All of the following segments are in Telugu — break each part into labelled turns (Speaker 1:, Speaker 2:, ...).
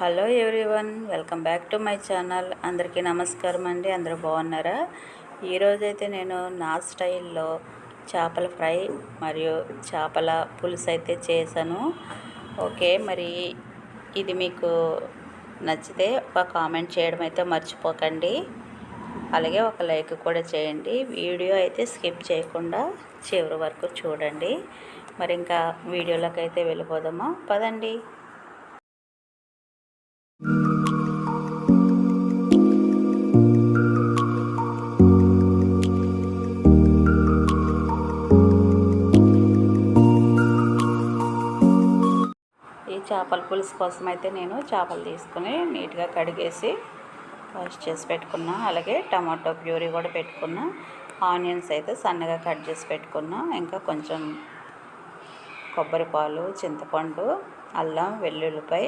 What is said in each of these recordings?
Speaker 1: Hello everyone welcome back to my channel. అందరికీ నమస్కారం అండి. అందరూ బాగున్నారా? ఈరోజైతే నేను నా స్టైల్లో చేపల ఫ్రై మరియు చేపల పులుసు అయితే చేశాను. ఓకే మరి ఇది మీకు నచ్చితే ఒక కామెంట్ చేయడం అయితే మర్చిపోకండి. అలాగే ఒక లైక్ కూడా చేయండి. వీడియో అయితే స్కిప్ చేయకుండా చివరి వరకు చూడండి. మరి ఇంకా వీడియోలోకి అయితే వెళ్ళిపోదామా? పదండి. చేపల పులుసు కోసం అయితే నేను చేపలు తీసుకుని నీట్గా కడిగేసి వాష్ చేసి పెట్టుకున్నా. అలాగే టమాటో ప్యూరీ కూడా పెట్టుకున్నా. ఆనియన్స్ అయితే సన్నగా కట్ చేసి పెట్టుకున్నా. ఇంకా కొంచెం కొబ్బరి పాలు చింతపండు అల్లం వెల్లుల్లిపై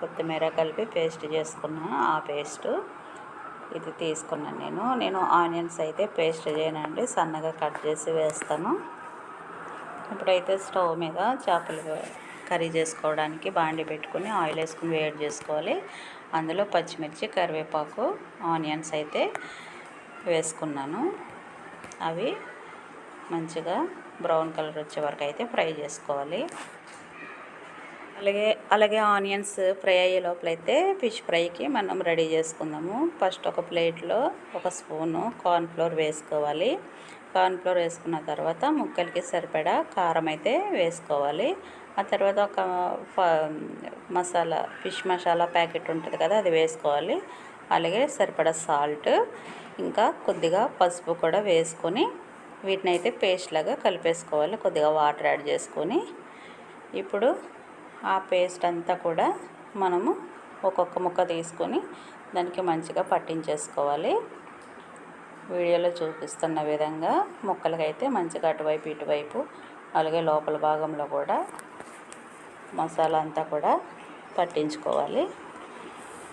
Speaker 1: కొత్తిమీర కలిపి పేస్ట్ చేసుకున్నాను ఆ పేస్ట్ ఇది తీసుకున్నాను నేను. నేను ఆనియన్స్ అయితే పేస్ట్ చేయనండి. సన్నగా కట్ చేసి వేస్తాను. ఇప్పుడైతే స్టవ్ మీద చేపలు కర్రీ చేసుకోవడానికి బాండి పెట్టుకుని ఆయిల్ వేసుకుని వేడి చేసుకోవాలి. అందులో పచ్చిమిర్చి కరివేపాకు ఆనియన్స్ అయితే వేసుకున్నాను. అవి మంచిగా బ్రౌన్ కలర్ వచ్చే వరకు అయితే ఫ్రై చేసుకోవాలి. అలాగే అలాగే ఆనియన్స్ ఫ్రై అయ్యే లోపలైతే ఫిష్ ఫ్రైకి మనం రెడీ చేసుకుందాము. ఫస్ట్ ఒక ప్లేట్లో ఒక స్పూను కార్న్ఫ్లోర్ వేసుకోవాలి. కార్న్ఫ్లోర్ వేసుకున్న తర్వాత ముక్కలకి సరిపడా కారం అయితే వేసుకోవాలి. ఆ తర్వాత ఒక మసాలా ఫిష్ మసాలా ప్యాకెట్ ఉంటుంది కదా అది వేసుకోవాలి. అలాగే సరిపడా సాల్ట్ ఇంకా కొద్దిగా పసుపు కూడా వేసుకొని వీటిని అయితే పేస్ట్ లాగా కలిపేసుకోవాలి. కొద్దిగా వాటర్ యాడ్ చేసుకొని ఇప్పుడు ఆ పేస్ట్ అంతా కూడా మనము ఒక్కొక్క ముక్క తీసుకొని దానికి మంచిగా పట్టించేసుకోవాలి. వీడియోలో చూపిస్తున్న విధంగా ముక్కలకైతే మంచిగా అటువైపు ఇటువైపు అలాగే లోపల భాగంలో కూడా మసాలా అంతా కూడా పట్టించుకోవాలి.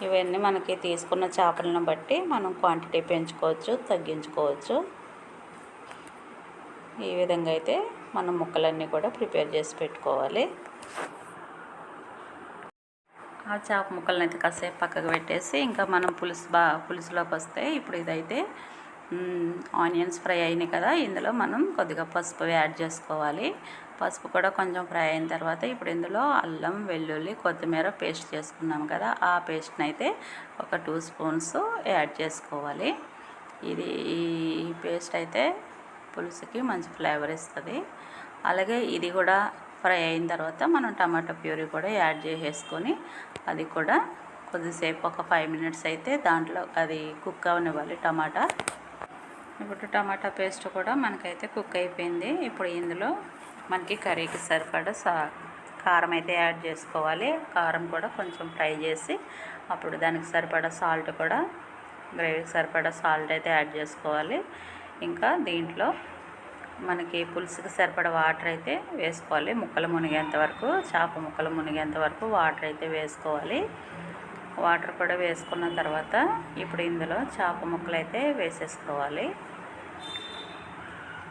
Speaker 1: ఇవన్నీ మనకి తీసుకున్న చేపలను బట్టి మనం క్వాంటిటీ పెంచుకోవచ్చు తగ్గించుకోవచ్చు. ఈ విధంగా అయితే మనం ముక్కలన్నీ కూడా ప్రిపేర్ చేసి పెట్టుకోవాలి. ఆ చేప ముక్కలను అయితే కాసేపు పక్కకు పెట్టేసి ఇంకా మనం పులుసు బా పులుసులోకి వస్తే ఇప్పుడు ఇదైతే ఆనియన్స్ ఫ్రై అయినాయి కదా ఇందులో మనం కొద్దిగా పసుపు యాడ్ చేసుకోవాలి. పసుపు కూడా కొంచెం ఫ్రై అయిన తర్వాత ఇప్పుడు ఇందులో అల్లం వెల్లుల్లి కొత్తిమీర పేస్ట్ చేసుకున్నాం కదా ఆ పేస్ట్ని అయితే ఒక టూ స్పూన్స్ యాడ్ చేసుకోవాలి. ఇది ఈ పేస్ట్ అయితే పులుసుకి మంచి ఫ్లేవర్ ఇస్తుంది. అలాగే ఇది కూడా ఫ్రై అయిన తర్వాత మనం టమాటా ప్యూరీ కూడా యాడ్ చేసేసుకొని అది కూడా కొద్దిసేపు ఒక ఫైవ్ మినిట్స్ అయితే దాంట్లో అది కుక్ అవనివ్వాలి టమాటా. ఇప్పుడు టమాటా పేస్ట్ కూడా మనకైతే కుక్ అయిపోయింది. ఇప్పుడు ఇందులో మనకి కర్రీకి సరిపడా సా కారం అయితే యాడ్ చేసుకోవాలి. కారం కూడా కొంచెం ఫ్రై చేసి అప్పుడు దానికి సరిపడా సాల్ట్ కూడా గ్రేవీకి సరిపడా సాల్ట్ అయితే యాడ్ చేసుకోవాలి. ఇంకా దీంట్లో మనకి పులుసుకి సరిపడ వాటర్ అయితే వేసుకోవాలి. ముక్కలు మునిగేంత వరకు చేప ముక్కలు మునిగేంత వరకు వాటర్ అయితే వేసుకోవాలి. వాటర్ కూడా వేసుకున్న తర్వాత ఇప్పుడు ఇందులో చేప ముక్కలు అయితే వేసేసుకోవాలి.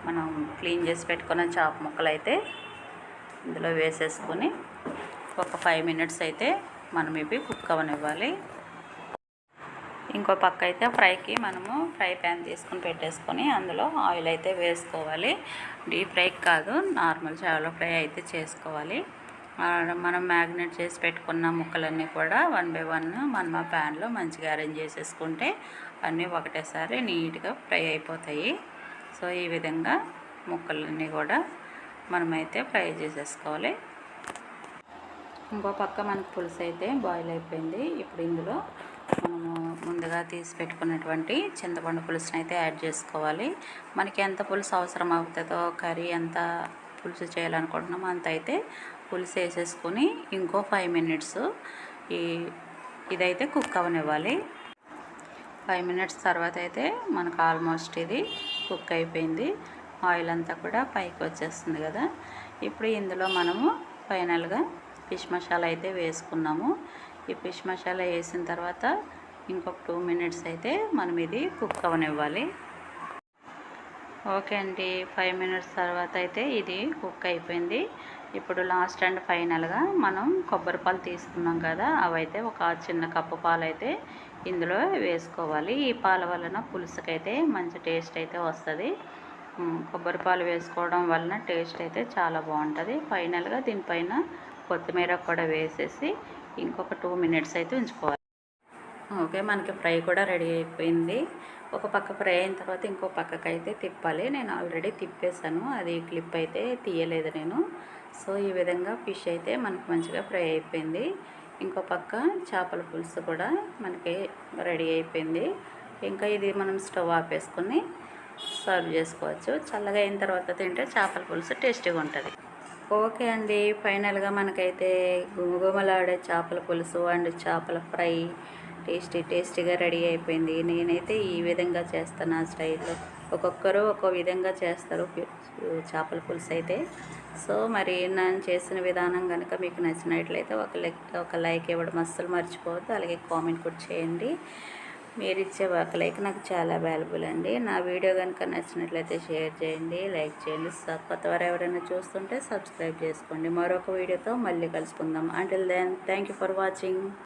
Speaker 1: మనం క్లీన్ చేసి పెట్టుకున్న చేప ముక్కలు అయితే ఇందులో వేసేసుకొని ఒక ఫైవ్ మినిట్స్ అయితే మనం ఇవి కుక్ అవనివ్వాలి. ఇంకో పక్క అయితే ఫ్రైకి మనము ఫ్రై ప్యాన్ తీసుకుని పెట్టేసుకొని అందులో ఆయిల్ అయితే వేసుకోవాలి. డీప్ ఫ్రైకి కాదు నార్మల్ చేపల ఫ్రై అయితే చేసుకోవాలి. మనం మ్యాగ్నెట్ చేసి పెట్టుకున్న ముక్కలన్నీ కూడా వన్ బై వన్ మనం ఆ ప్యాన్లో మంచిగా అరేంజ్ చేసేసుకుంటే అన్నీ ఒకటేసారి నీట్గా ఫ్రై అయిపోతాయి. సో ఈ విధంగా ముక్కలన్నీ కూడా మనమైతే ఫ్రై చేసేసుకోవాలి. ఇంకో పక్క మనకు పులుసు అయితే బాయిల్ అయిపోయింది. ఇప్పుడు ఇందులో మనము ముందుగా తీసి పెట్టుకున్నటువంటి చింతపండు పులుసుని అయితే యాడ్ చేసుకోవాలి. మనకి ఎంత పులుసు అవసరం అవుతుందో కర్రీ ఎంత పులుసు చేయాలనుకుంటున్నామో అంత అయితే పులుసు వేసేసుకొని ఇంకో ఫైవ్ మినిట్స్ ఈ ఇదైతే కుక్ అవనివ్వాలి. ఫైవ్ మినిట్స్ తర్వాత అయితే మనకు ఆల్మోస్ట్ ఇది కుక్ అయిపోయింది. ఆయిల్ అంతా కూడా పైకి వచ్చేస్తుంది కదా. ఇప్పుడు ఇందులో మనము ఫైనల్గా ఫిష్ మసాలా అయితే వేసుకున్నాము. ఈ ఫిష్ మసాలా వేసిన తర్వాత ఇంకొక టూ మినిట్స్ అయితే మనం ఇది కుక్ అవనివ్వాలి. ఓకే అండి. ఫైవ్ మినిట్స్ తర్వాత అయితే ఇది కుక్ అయిపోయింది. ఇప్పుడు లాస్ట్ అండ్ ఫైనల్గా మనం కొబ్బరి పాలు తీసుకున్నాం కదా అవైతే ఒక చిన్న కప్పు పాలు అయితే ఇందులో వేసుకోవాలి. ఈ పాల వలన పులుసుకైతే మంచి టేస్ట్ అయితే వస్తుంది. కొబ్బరి పాలు వేసుకోవడం వలన టేస్ట్ అయితే చాలా బాగుంటుంది. ఫైనల్గా దీనిపైన కొత్తిమీర కూడా వేసేసి ఇంకొక టూ మినిట్స్ అయితే ఉంచుకోవాలి. ఓకే మనకి ఫ్రై కూడా రెడీ అయిపోయింది. ఒక పక్క ఫ్రై అయిన తర్వాత ఇంకో పక్కకి అయితే తిప్పాలి. నేను ఆల్రెడీ తిప్పేశాను. అది క్లిప్ అయితే తీయలేదు నేను. సో ఈ విధంగా ఫిష్ అయితే మనకి మంచిగా ఫ్రై అయిపోయింది. ఇంకో పక్క చేపల పులుసు కూడా మనకి రెడీ అయిపోయింది. ఇంకా ఇది మనం స్టవ్ ఆపేసుకొని సర్వ్ చేసుకోవచ్చు. చల్లగా అయిన తర్వాత తింటే చేపల పులుసు టేస్టీగా ఉంటుంది. ఓకే అండి ఫైనల్గా మనకైతే గుమగుమలాడే చేపల పులుసు అండ్ చేపల ఫ్రై టేస్టీ టేస్టీగా రెడీ అయిపోయింది. నేనైతే ఈ విధంగా చేస్తాను ఆ స్టైల్లో. ఒక్కొక్కరు ఒక్కో విధంగా చేస్తారు. చేపల పులుసు అయితే. సో మరి నేను చేసిన విధానం కనుక మీకు నచ్చినట్లయితే ఒక లైక్ ఒక లైక్ ఇవ్వడం అస్సలు మర్చిపోవద్దు. అలాగే కామెంట్ కూడా చేయండి. మీరు ఇచ్చే ఒక లైక్ నాకు చాలా వాల్యుబుల్ అండి. నా వీడియో కనుక నచ్చినట్లయితే షేర్ చేయండి లైక్ చేయండి. కొత్త వారు ఎవరైనా చూస్తుంటే సబ్స్క్రైబ్ చేసుకోండి. మరొక వీడియోతో మళ్ళీ కలుసుకుందాం. Until then thank you for watching